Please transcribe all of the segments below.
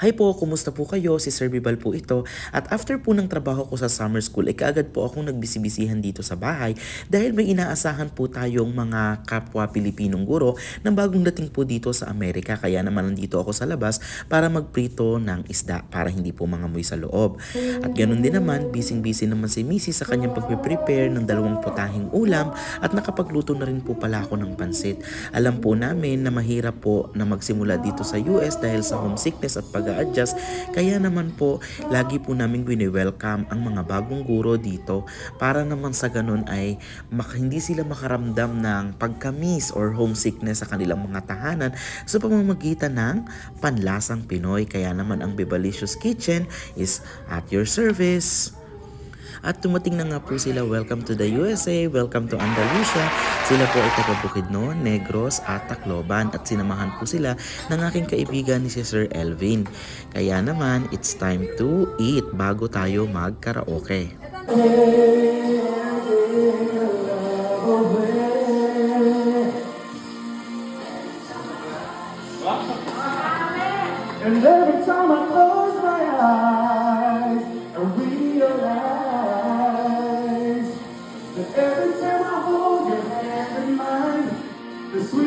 Hi po, kumusta po kayo? Si Sir Bibal po ito. At after po ng trabaho ko sa summer school, ay kaagad po akong nagbisibisihan dito sa bahay dahil may inaasahan po tayong mga kapwa Pilipinong guro na bagong dating po dito sa Amerika. Kaya naman nandito ako sa labas para magprito ng isda para hindi po mangamoy sa loob. At ganun din naman, busy-busy naman si Missy sa kanyang pagpe-prepare ng dalawang putahing ulam at nakapagluto na rin po pala ako ng pansit. Alam po namin na mahirap po na magsimula dito sa US dahil sa homesickness at pag adjust kaya naman po lagi po namin wini-welcome ang mga bagong guro dito para naman sa ganun ay mak- hindi sila makaramdam ng pagkamis or homesickness sa kanilang mga tahanan sa pamamagitan ng panlasang Pinoy. Kaya naman ang Bibalicious Kitchen is at your service. At tumating na nga po sila, welcome to the USA, welcome to Andalusia. Sila po ay taga Bukidnon, Negros at Tacloban at sinamahan po sila ng aking kaibigan ni si Sir Elvin. Kaya naman, it's time to eat bago tayo mag-karaoke. And every time I close my eyes,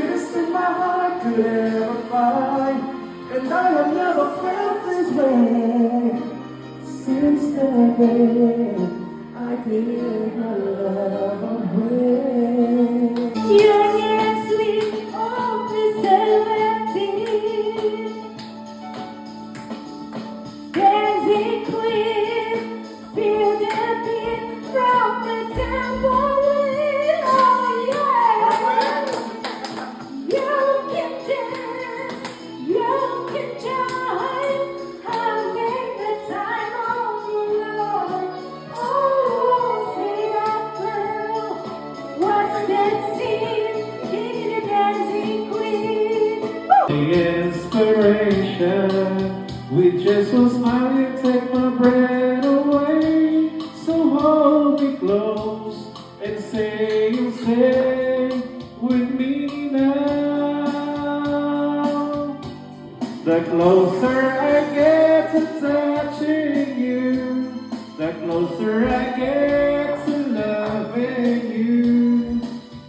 sweetest thing my heart could ever find. And I have never felt this way since the day I gave inspiration with just a smile you take my breath away. So hold me close and say you stay with me now. The closer I get to touching you, the closer I get to loving you.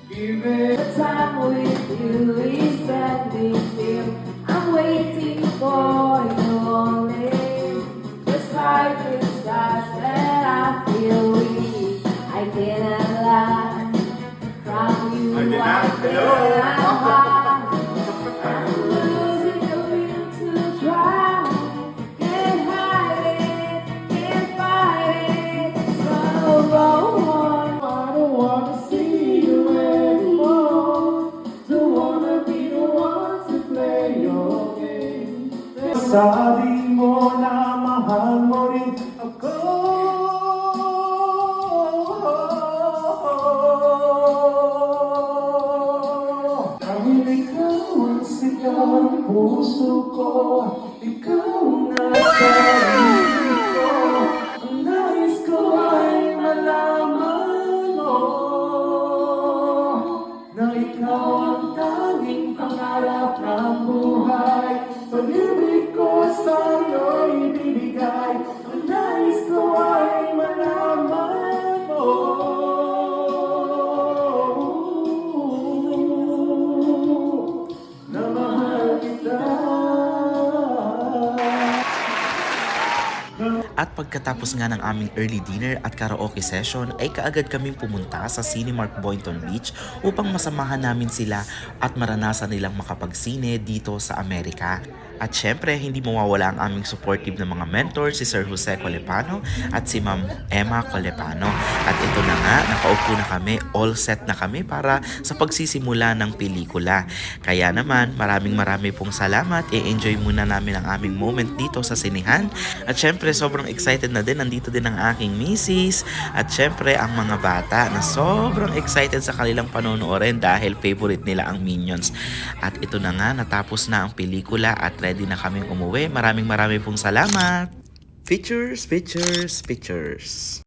Give it time with you is standing still. I'm waiting for you only. The slightest touch that I feel weak. I cannot lie. From you, I cannot hide. Sabi mo na mahal mo rin ako. Dahil ikaw ang sigaw ng puso ko, ikaw isip ko. Ang nais ko ay na ikaw ang tanging pangarap ng buhay. Pag-ibig ko sa'yo ibibigay. Ang nais ay malaman mo. Kita. At pagkatapos nga ng aming early dinner at karaoke session ay kaagad kaming pumunta sa Cinemark Boynton Beach upang masamahan namin sila at maranasan nilang makapagsine dito sa Amerika. At syempre, hindi mawawala ang aming supportive na mga mentor, si Sir Jose Colepano at si Ma'am Emma Colepano. At ito na nga, nakaupo na kami, all set na kami para sa pagsisimula ng pelikula. Kaya naman, maraming marami pong salamat. I-enjoy muna namin ang aming moment dito sa sinihan. At syempre, sobrang excited na din. Nandito din ang aking misis. At syempre, ang mga bata na sobrang excited sa kanilang panonoorin dahil favorite nila ang Minions. At ito na nga, natapos na ang pelikula at ready na kaming umuwi. Maraming maraming pong salamat. Pictures, pictures, pictures.